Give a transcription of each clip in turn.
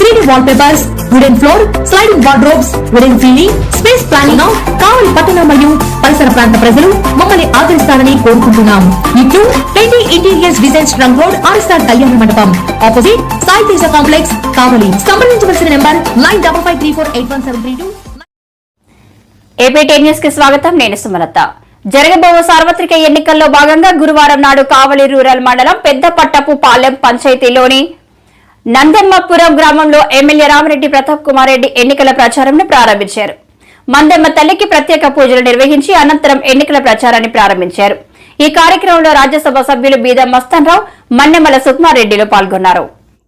three D wall papers wooden floor sliding wardrobes wooden ceiling space planning Kavali పట్టణ మరియు పరిసర ప్రాంత ప్రజలు మమ్మల్ని ఆదరిస్తారని కోరుకుంటున్నాం. ఇట్లు trendy interiors design trunk road RSR Kalyana Mandapam. Opposite Sai Teja complex Kavali. సంప్రదించవలసిన number nine double five three four eight one seven three two. AP న్యూస్కి స్వాగతం. నేను సుమలత. జరగబోవు సార్వత్రిక ఎన్నికల్లో భాగంగా గురువారం నాడు కావలి రూరల్ మండలం పెద్దపట్టపు పాలెం పంచాయతీలోని నందెమ్మపురం గ్రామంలో ఎమ్మెల్యే రామిరెడ్డి ప్రతాప్ కుమార్ రెడ్డి ఎన్నికల ప్రచారంను ప్రారంభించారు. మందెమ్మ తల్లికి ప్రత్యేక పూజలు నిర్వహించి అనంతరం ఎన్నికల ప్రచారాన్ని ప్రారంభించారు. ఈ కార్యక్రమంలో రాజ్యసభ సభ్యులు బీద మస్తాన్రావు మన్నెమల సుకుమారెడ్డిలు పాల్గొన్నారు.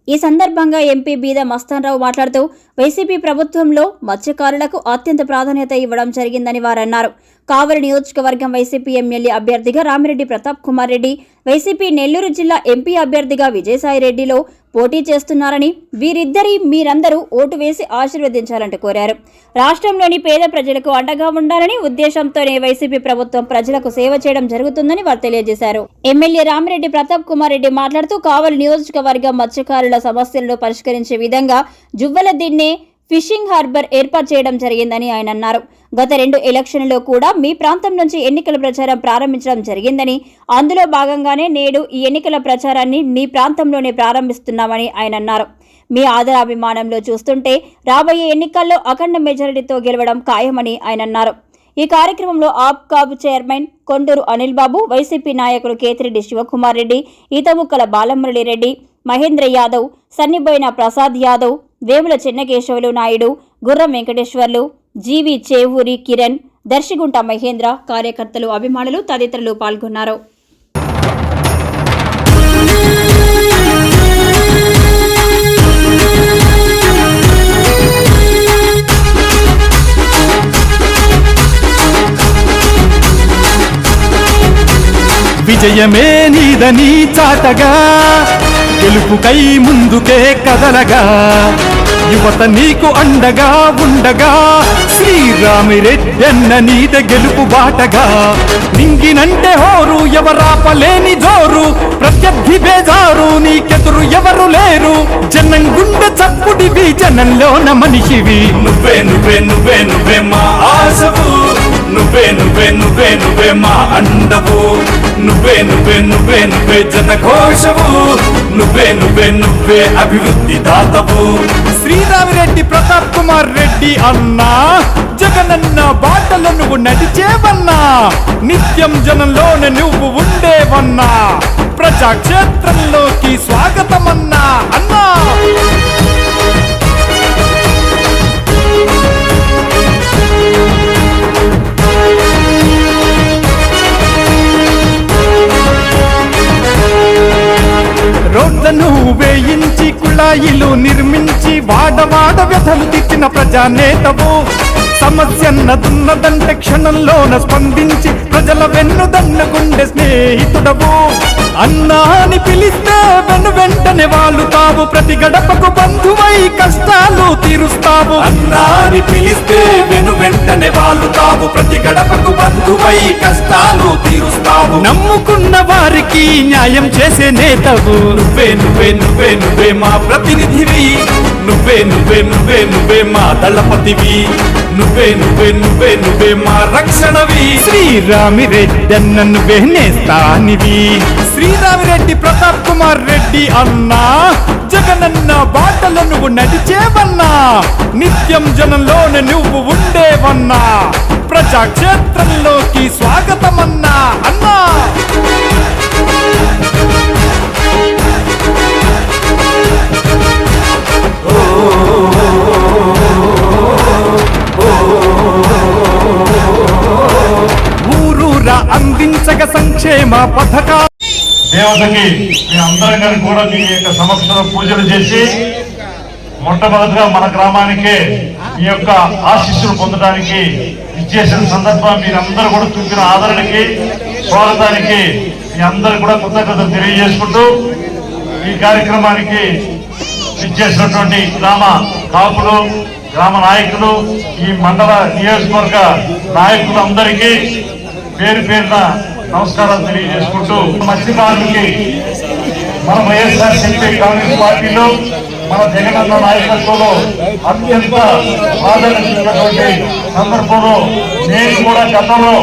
ఈ సందర్భంగా ఎంపీ బీద మస్తాన్రావు మాట్లాడుతూ వైసీపీ ప్రభుత్వంలో మత్స్యకారులకు అత్యంత ప్రాధాన్యత ఇవ్వడం జరిగిందని వారన్నారు. కావలి నియోజకవర్గం వైసీపీ ఎమ్మెల్యే అభ్యర్థిగా రామిరెడ్డి ప్రతాప్ కుమార్ రెడ్డి వైసీపీ నెల్లూరు జిల్లా ఎంపీ అభ్యర్థిగా విజయసాయిరెడ్డిలో పోటీ చేస్తున్నారని వీరిద్దరి మీరందరూ ఓటు వేసి ఆశీర్వదించాలంటూ కోరారు. రాష్ట్రంలోని పేద ప్రజలకు అండగా ఉండాలని ఉద్దేశంతోనే వైసీపీ ప్రభుత్వం ప్రజలకు సేవ చేయడం జరుగుతుందని వారు తెలియజేశారు. ఎమ్మెల్యే రామిరెడ్డి ప్రతాప్ కుమార్ రెడ్డి మాట్లాడుతూ కావలి నియోజకవర్గం మత్స్యకారుల సమస్యలను పరిష్కరించే విధంగా జువ్వల దిన్నే ఫిషింగ్ హార్బర్ ఏర్పాటు చేయడం జరిగిందని ఆయన అన్నారు. గత రెండు ఎలక్షన్లలో కూడా మీ ప్రాంతం నుంచి ఎన్నికల ప్రచారం ప్రారంభించడం జరిగిందని అందులో భాగంగానే నేడు ఈ ఎన్నికల ప్రచారాన్ని మీ ప్రాంతంలోనే ప్రారంభిస్తున్నామని ఆయన అన్నారు. మీ ఆదరాభిమానంలో చూస్తుంటే రాబోయే ఎన్నికల్లో అఖండ మెజారిటీతో గెలవడం ఖాయమని ఆయన అన్నారు. ఈ కార్యక్రమంలో APCOB chairman Konduru Anil Babu YCP నాయకులు కేతిరెడ్డి శివకుమార్ రెడ్డి ఈతముక్కల బాలమురళి రెడ్డి మహేంద్ర యాదవ్ సన్నిబోయిన ప్రసాద్ యాదవ్ వేముల చెన్నకేశవులు నాయుడు గుర్రం వెంకటేశ్వర్లు జీవి చేవూరి కిరణ్ దర్శిగుంట మహేంద్ర కార్యకర్తలు అభిమానులు తదితరులు పాల్గొన్నారు. విజయమే నీదని చాటగా గెలుపుకై ముందుకే కదలగా. యువత నీకు అండగా ఉండగా. శ్రీరామిరెడ్డన్న నీద గెలుపు బాటగా. నింగినంటే హోరు ఎవరాపలేని జోరు. ప్రత్యర్థి బేజారు నీకెదురు ఎవరు లేరు. జనం గుండె చప్పుడివి జనంలోన మనిషివి. నువ్వే నువ్వే నువ్వే నువ్వే మా ఆశవు నువ్వే నువ్వే నువ్వే నువ్వే మా అండవు. నువ్వే నువ్వే నువ్వే నువ్వే జనఘోషవు. నువ్వే నువ్వే నువ్వే అభివృద్ధి దాతవు. శ్రీరామిరెడ్డి ప్రతాప్ కుమార్ రెడ్డి అన్నా జగనన్న బాటలో నువ్వు నడిచేవన్నా నిత్యం జనంలోనే నువ్వు ఉండేవన్నా ప్రజాక్షేత్రంలోకి స్వాగతమన్నా అన్న వేయించి కుళాయిలు నిర్మించి వాడవాడ వ్యధలు ప్రజా ప్రజానేతవు. సమస్యన్నదున్నదంటే క్షణంలోన స్పందించి ప్రజల వెన్నుదన్నుకుండే స్నేహితుడవు. అన్నా అని పిలిస్తే వెను వెంటనే వాలుతావు. ప్రతి గడపకు బంధువై కష్టాలు తీరుస్తావు. అన్నాని పిలిస్తే వెను వెంటనే వాలుతావు. ప్రతి గడపకు బంధువై కష్టాలు తీరుస్తావు. నమ్ముకున్న వారికి న్యాయం చేసే నేతవు. నువ్వే నువ్వే నువ్వే నువ్వే మా ప్రతినిధివి. నువ్వే నువ్వే నువ్వే నువ్వే మా దళపతివి. నువ్వే నువ్వే నువ్వే నువ్వే మా రక్షణవి. శ్రీరామిరెడ్డి అన్నను వేనేస్తానివి శ్రీరామిరెడ్డి ప్రతాప్ కుమార్ రెడ్డి అన్నా జగనన్న బాటలో నువ్వు నడిచేవన్నా నిత్యం జనంలోనే నువ్వు ఉండేవన్నా ప్రజాక్షేత్రంలోకి స్వాగతమన్నా అన్నా. సంక్షేమ పథకా దేవతకి మీ అందరం కూడా మీ యొక్క సమక్షంలో పూజలు చేసి మొట్టమొదటిగా మన గ్రామానికి మీ యొక్క ఆశీస్సులు పొందడానికి ఇచ్చేసిన సందర్భం మీరందరూ కూడా చూపిన ఆదరణకి స్వాగతానికి మీ అందరు కూడా కృతజ్ఞతలు తెలియజేసుకుంటూ ఈ కార్యక్రమానికి ఇచ్చేసినటువంటి గ్రామ కాపులు గ్రామ నాయకులు ఈ మండల నియోజకవర్గ నాయకులందరికీ పేరు పేరున నమస్కారాలు తెలియజేసుకుంటూ మత్స్యకారులకి మన వైఎస్ఆర్ సిపి కాంగ్రెస్ పార్టీలో మన జగనన్న నాయకత్వంలో అత్యంత ప్రాధాన్యతటువంటి సందర్భంలో నేను కూడా గతంలో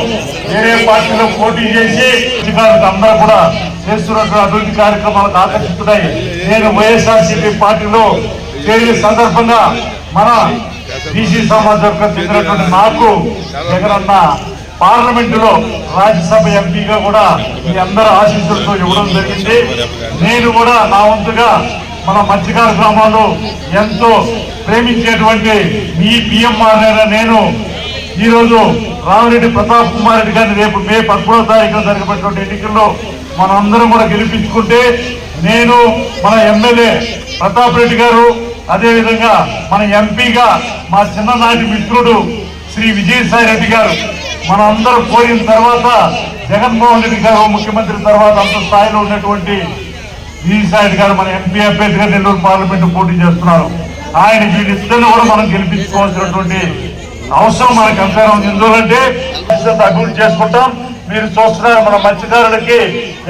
వేరే పార్టీలో పోటీ చేసి మత్స్యకారులకు అందరూ కూడా చేస్తున్నటువంటి అభివృద్ధి కార్యక్రమాలకు ఆకర్షిస్తున్నాయి నేను వైఎస్ఆర్ సిపి పార్టీలో చేరిన సందర్భంగా మన బీసీ సమాజం వర్గం చెందినటువంటి నాకు జగనన్న పార్లమెంటులో రాజ్యసభ ఎంపీగా కూడా మీ అందరి ఆశీస్సులతో ఇవ్వడం జరిగింది. నేను కూడా నా వంతుగా మన మత్స్యకార గ్రామాలు ఎంతో ప్రేమించేటువంటి మీ పిఎంఆర్ నేను ఈరోజు రామిరెడ్డి ప్రతాప్ కుమార్ రెడ్డి గారిని రేపు మే పదమూడవ తారీఖున జరిగినటువంటి ఎన్నికల్లో మనందరం కూడా గెలిపించుకుంటే నేను మన ఎమ్మెల్యే ప్రతాప్ రెడ్డి గారు అదేవిధంగా మన ఎంపీగా మా చిన్ననాటి మిత్రుడు శ్రీ విజయసాయి రెడ్డి గారు మన అందరూ పోయిన తర్వాత జగన్మోహన్ రెడ్డి గారు ముఖ్యమంత్రి తర్వాత అంత స్థాయిలో ఉన్నటువంటి విజయసాయి గారు మన ఎంపీ అభ్యర్థిగా నెల్లూరు పార్లమెంట్ పోటీ చేస్తున్నారు. ఆయన వీళ్ళిద్దరిని కూడా మనం గెలిపించుకోవాల్సినటువంటి అవసరం మనకు అంతరం ఎందుకంటే అభివృద్ధి చేసుకుంటాం. మీరు చూస్తున్నారు మన మత్స్యకారులకి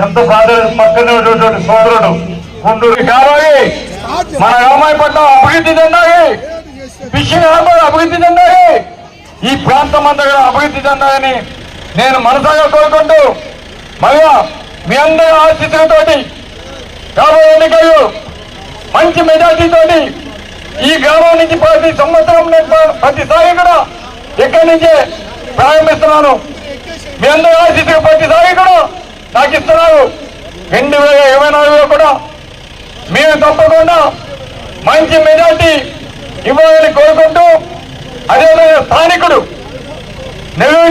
ఎంత ప్రాధాన్యత పక్కనే ఉన్నటువంటి సోదరుడు. కొండూరు కావాలి మన రామాయపట్నం అభివృద్ధి చెందాలి. ఫిషింగ్ హార్బర్ అభివృద్ధి చెందాలి. ఈ ప్రాంతం అంతా కూడా అభివృద్ధి చెందాలని నేను మనసాగా కోరుకుంటూ మళ్ళా మీ అందరి ఆశీస్సులతోటి రాబోయే ఎన్నికలు మంచి మెజార్టీతోటి ఈ గ్రామం నుంచి ప్రతి సంవత్సరం ప్రతిసారి కూడా ఇక్కడి నుంచే ప్రారంభిస్తున్నాను. మీ అందరి ఆశీస్సులు ప్రతిసారి కూడా నాకు ఇస్తున్నారు. రెండు వేల ఇరవై నాలుగులో కూడా మీరు తప్పకుండా మంచి మెజార్టీ ఇవ్వాలని కోరుకుంటూ అదేవిధంగా స్థానికుడు నెల్లూరు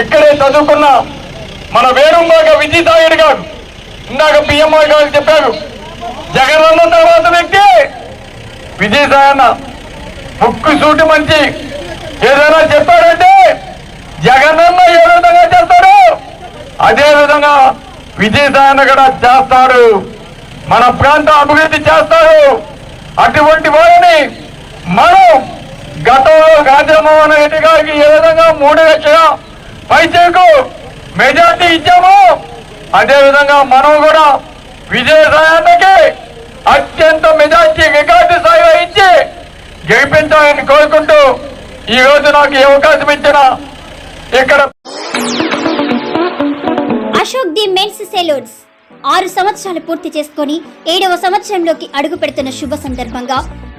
ఇక్కడే చదువుకున్న మన వేరుంబాక విజయసాయుడు గారు. ఇందాక పిఎంఆర్ గారు చెప్పారు జగనన్న తర్వాత వ్యక్తి విజయసాయన్న. ముక్కు సూటి మంచి. ఏదైనా చెప్పాడంటే జగనన్న ఏ విధంగా చేస్తాడు? అదే విధంగా విజయసాయన్న కూడా చేస్తాడు. మన ప్రాంత అభివృద్ధి చేస్తాడు. అటువంటి వారిని మనం గతంలో గాంధీమోహన్ రెడ్డి గారికి ఏ విధంగా మూడు లక్షల పైసలకు మెజార్టీ ఇచ్చాము. అదే విధంగా మనం కూడా విజయసాయానికి అత్యంత మెజార్టీ రికార్డు స్థాయిలో ఇచ్చి గెలిపించాలని కోరుకుంటూ ఈ నాకు ఈ అవకాశం ఇచ్చిన ఇక్కడ అశోక్ ది మెన్స్ సెలూన్స్. ఆరు సంవత్సరాలు పూర్తి చేసుకొని ఏడవ సంవత్సరంలోకి అడుగు పెడుతున్న శుభ సందర్భంగా